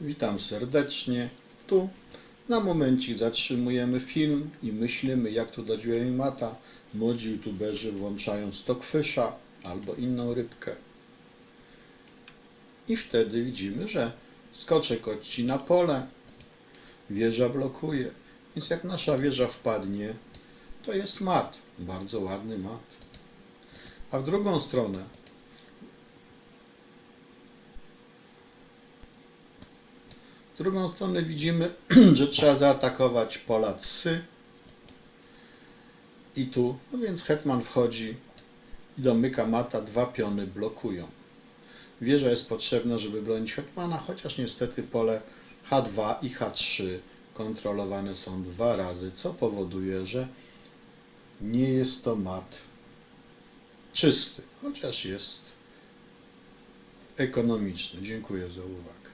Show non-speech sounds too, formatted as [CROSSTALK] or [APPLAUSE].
Witam serdecznie. Tu na momencik zatrzymujemy film i myślimy, jak to dać mata. Młodzi youtuberzy włączają stockfisha albo inną rybkę. I wtedy widzimy, że skoczek odcina pole, wieża blokuje. Więc jak nasza wieża wpadnie, to jest mat. Bardzo ładny mat. A w drugą stronę W drugą stronę widzimy, [CLEARS THROAT] że trzeba zaatakować pola psy. I tu, no więc hetman wchodzi i domyka mata, dwa piony blokują. Wieża jest potrzebna, żeby bronić hetmana, chociaż niestety pole H2 i H3 kontrolowane są dwa razy, co powoduje, że nie jest to mat czysty, chociaż jest ekonomiczny. Dziękuję za uwagę.